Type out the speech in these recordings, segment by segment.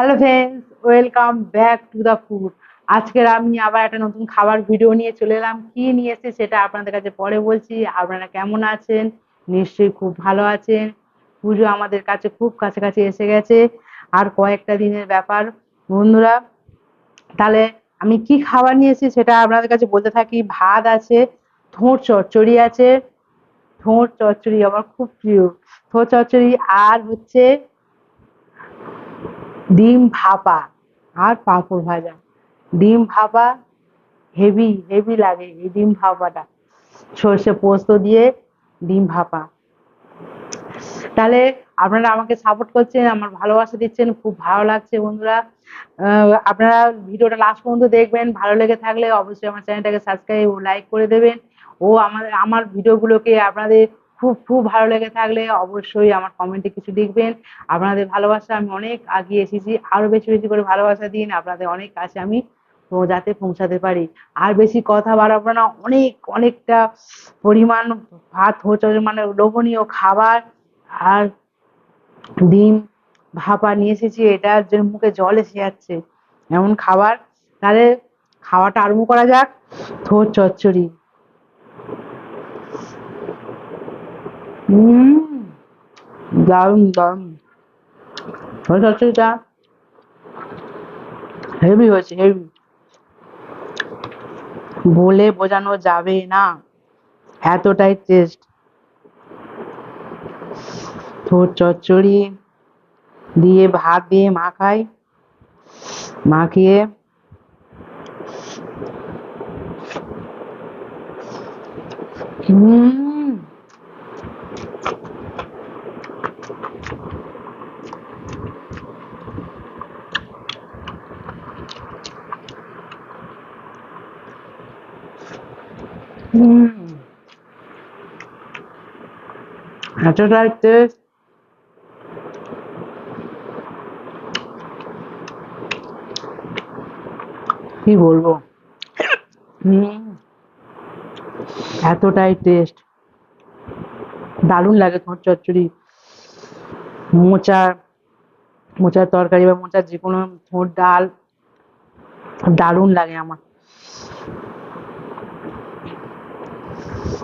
Hello friends, welcome back to the food. আজকের আমি আবার একটা নতুন খাবার ভিডিও নিয়ে চলে এলাম। কি নিয়ে এসেছি সেটা আপনাদের কাছে পরে বলছি। আপনারা কেমন আছেন? নিশ্চয়ই খুব ভালো আছেন। পুজো আমাদের কাছে খুব কাছাকাছি এসে গেছে। আর কয়েকটা দিনের ব্যাপার। বন্ধুরা, তাহলে আমি কি খাবার নিয়ে এসেছি সেটা আপনাদের কাছে বলতে থাকি। ভাত আছে থোঁড় চচ্চড়ি আছে। থোঁড় চচ্চড়ি আমার খুব প্রিয়। থোঁড় চচ্চড়ি আর হচ্ছে ডিম ভাপা, আর পাঁপড় ভাজা। ডিম ভাপা হেভি হেভি লাগে এই ডিম ভাপাটা। সর্ষে পোস্ত দিয়ে ডিম ভাপা। তাহলে আপনারা আমাকে সাপোর্ট করছেন, আমার ভালোবাসা দিচ্ছেন, খুব ভালো লাগছে বন্ধুরা। আপনারা ভিডিওটা লাস্ট পর্যন্ত দেখবেন, ভালো লেগে থাকলে অবশ্যই আমার চ্যানেলটাকে সাবস্ক্রাইব ও লাইক করে দেবেন। ও আমাদের আমার ভিডিওগুলোকে আপনাদের খুব খুব ভালো লেগে থাকলে অবশ্যই আমার কমেন্টে কিছু লিখবেন। আপনাদের ভালোবাসা আমি অনেক আগিয়ে এসেছি। আরও বেশি বেশি করে ভালোবাসা দিন। আপনাদের অনেক কাছে আমি যাতে পৌঁছাতে পারি। আর বেশি কথা বাড়াবো না। অনেক, অনেকটা পরিমাণ ভাত হচ্ছে মানে লোভনীয় খাবার আর ডিম, ভাপা নিয়ে এসেছি। এটা যে মুখে জল এসে যাচ্ছে, এমন খাবার। তাহলে খাওয়াটা আরম্ভ করা যাক। থোর চচ্চড়ি। হেভি হয়েছে হেভি বলে বোঝানো যাবে না। এতটাই টেস্ট থোর চচ্চড়ি দিয়ে ভাত দিয়ে মাখাই মাখিয়ে হুম। এতটাই টেস্ট কি বলব? এতটাই টেস্ট দারুণ লাগে তোমার চচ্চড়ি। মোচার মোচার তরকারি বা মোচার যে কোনো ডাল, দারুণ লাগে আমার।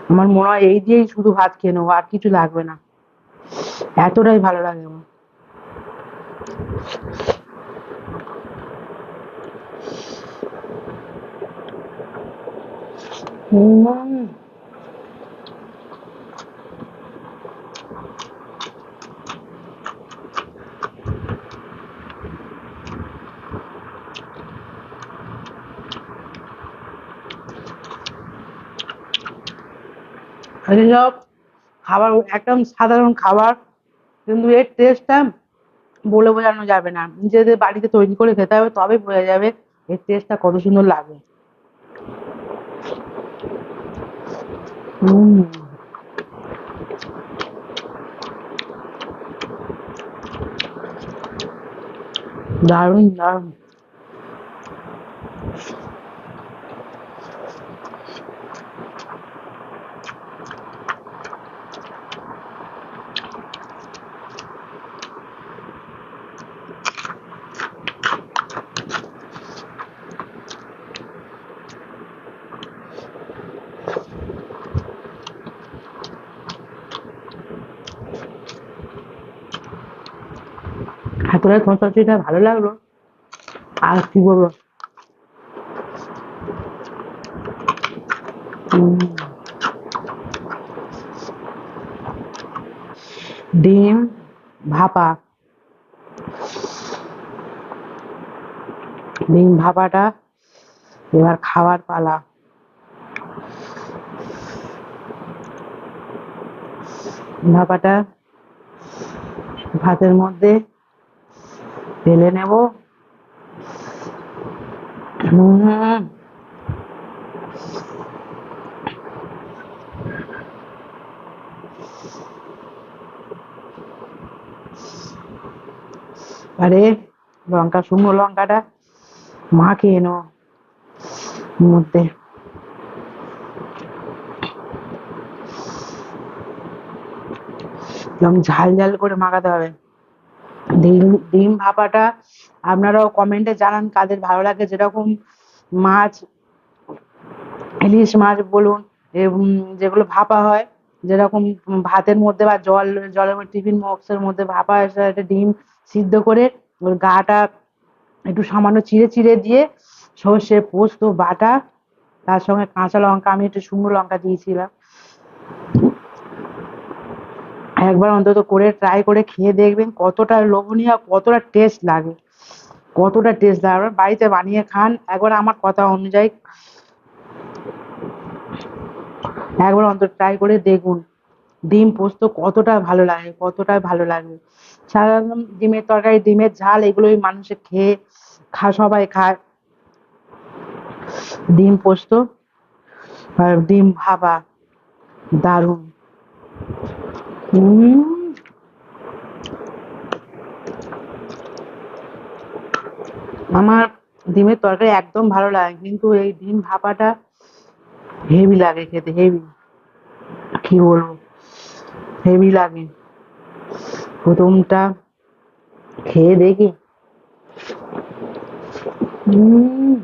আমার মনে হয় এই দিয়েই শুধু ভাত খেয়ে নেব, আর কিছু লাগবে না। এতটাই ভালো লাগে আমার। হুম এসব খাবার, একদম সাধারণ খাবার, কিন্তু এর টেস্টটা বলে বোঝানো যাবে না। নিজেদের বাড়িতে তৈরি করে খেতে হবে তবে বোঝা যাবে এর টেস্টটা কত সুন্দর লাগে। দারুণ দারুণ। এতটাই তোমার চচ্চড়িটা ভালো লাগল, আর কি বলব? ডিম, ভাপা। ডিম, ভাপাটা এবার খাওয়ার পালা। ভাপাটা ভাতের মধ্যে ঢেলে নেব। আরে লঙ্কা শুকনো লঙ্কাটা মাখিয়ে নেব মধ্যে। ঝাল ঝাল করে মাখাতে হবে। ডিম ডিম ভাপাটা আপনারাও কমেন্টে জানান কাদের ভালো লাগে। যেরকম মাছ, ইলিশ মাছ বলুন যেগুলো ভাপা হয়, যেরকম ভাতের মধ্যে বা জল, জলের টিফিন বক্সের মধ্যে ভাপা একটা ডিম সিদ্ধ করে ওর গাটা একটু সামান্য চিড়ে চিড়ে দিয়ে সর্ষে, পোস্ত, বাটা, তার সঙ্গে কাঁচা লঙ্কা, আমি একটু শুকনো লঙ্কা দিয়েছিলাম। একবার অন্তত করে ট্রাই করে খেয়ে দেখবেন কতটা লোভনীয় কতটা টেস্ট লাগে। কতটা টেস্ট লাগে। আপনারা বাড়িতে বানিয়ে খান। একবার আমার কথা অনুযায়ী একবার অন্তত ট্রাই করে দেখুন। ডিম পোস্ত কতটা ভালো লাগে, কতটা ভালো লাগে। সাধারণত ডিমের তরকারি, ডিমের ঝাল এগুলোই মানুষে খেয়ে খা, সবাই খায়। ডিম পোস্ত আর ডিম ভাপা, দারুণ। আমার ডিমের তরকারি একদম ভালো লাগে, কিন্তু এই ডিম ভাপাটা হেভি লাগে খেতে হেভি কি বলব? হেভি লাগে। প্রথমটা খেয়ে দেখি। উম,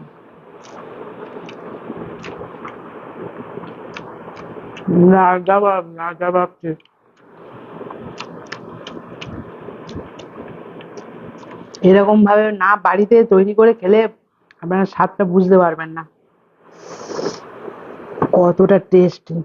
লাজবাব লাজবাব টেস্ট। এরকম ভাবে না বাড়িতে তৈরি করে খেলে আপনারা স্বাদটা বুঝতে পারবেন না। কতটা টেস্টি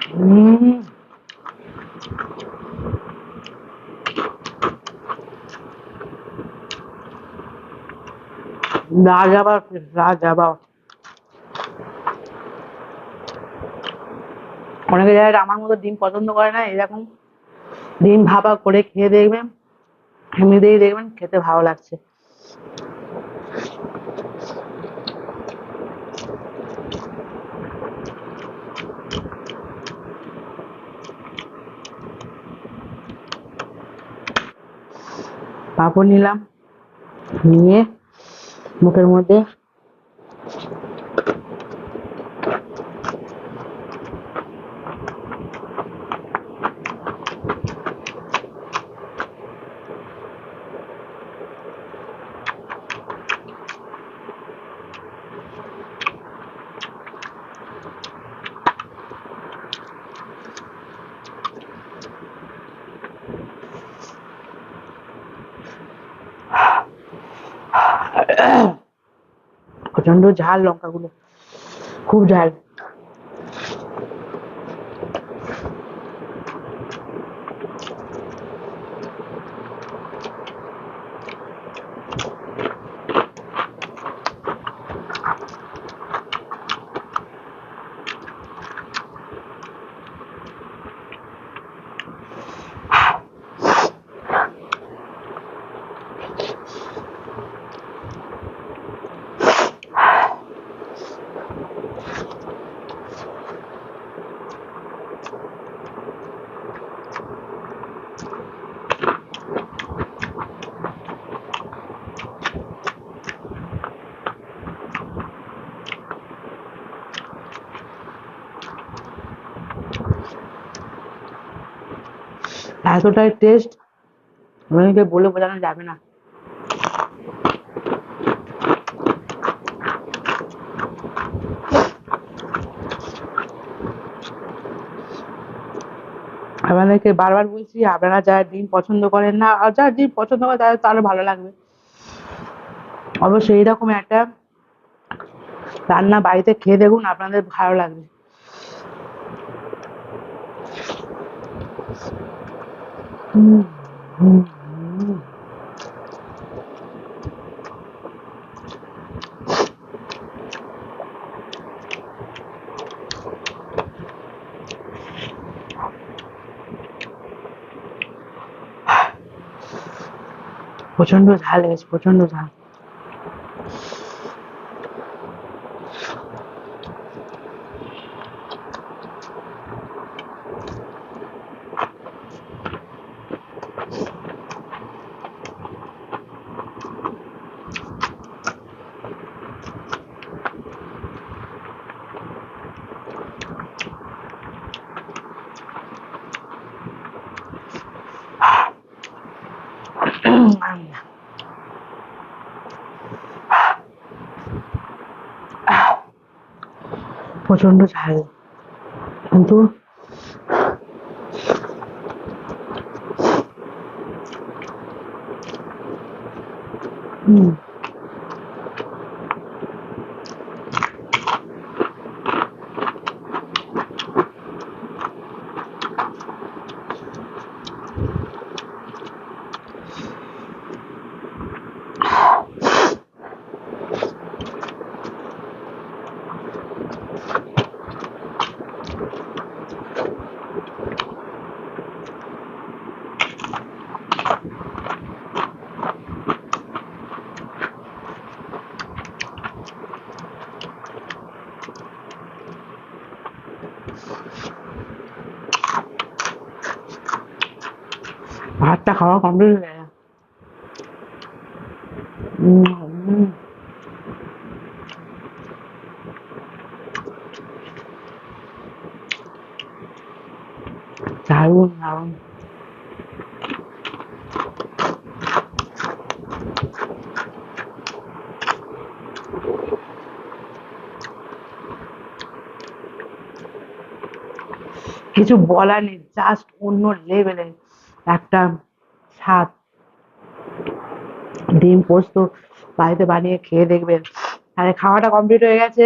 হুম লাজবাব লাজবাব অনেকে যারা আমার মতো ডিম পছন্দ করে না, এরকম ডিম ভাপা করে খেয়ে দেখবেন, এমনিতেই দেখবেন খেতে ভালো লাগছে। পাঁপড় নিলাম, নিয়ে মুখের মধ্যে প্রচণ্ড ঝাল লঙ্কাগুলো। খুব ঝাল। এতটাই টেস্ট আপনাকে বলে বোঝানো যাবে না। আপনাদেরকে বারবার বলছি, আপনারা যারা ডিম পছন্দ করেন না, আর যারা ডিম পছন্দ করে তাদের তাহলে ভালো লাগবে। অবশ্যই এইরকম একটা রান্না বাড়িতে খেয়ে দেখুন, আপনাদের ভালো লাগবে। হুম হুম হুম। প্রচণ্ড ঝাল লেগেছে প্রচণ্ড ঝাল প্রচণ্ড ঝাল। কিন্তু হুম ভাতটা খাওয়া কমপ্লিট হয়ে গেছে উম, উম। দারুণ দারুণ কিছু বলার নেই জাস্ট অন্য লেভেলের একটা স্বাদ। ডিম পোস্ত বাড়িতে বানিয়ে খেয়ে দেখবেন। আরে, খাওয়াটা কমপ্লিট হয়ে গেছে।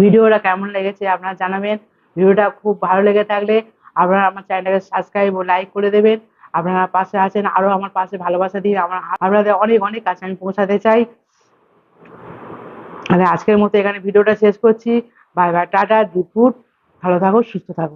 ভিডিওটা কেমন লেগেছে আপনারা জানাবেন। ভিডিওটা খুব ভালো লেগে থাকলে আপনারা আমার চ্যানেলটাকে সাবস্ক্রাইব ও লাইক করে দেবেন। আপনারা পাশে আছেন, আরও আমার পাশে ভালোবাসা দিন আমার আপনাদের অনেক অনেক কাছে আমি পৌঁছাতে চাই। তাহলে আজকের মতো এখানে ভিডিওটা শেষ করছি। বাই বাই টাটা, দুপুর। ভালো থাকো, সুস্থ থাকো।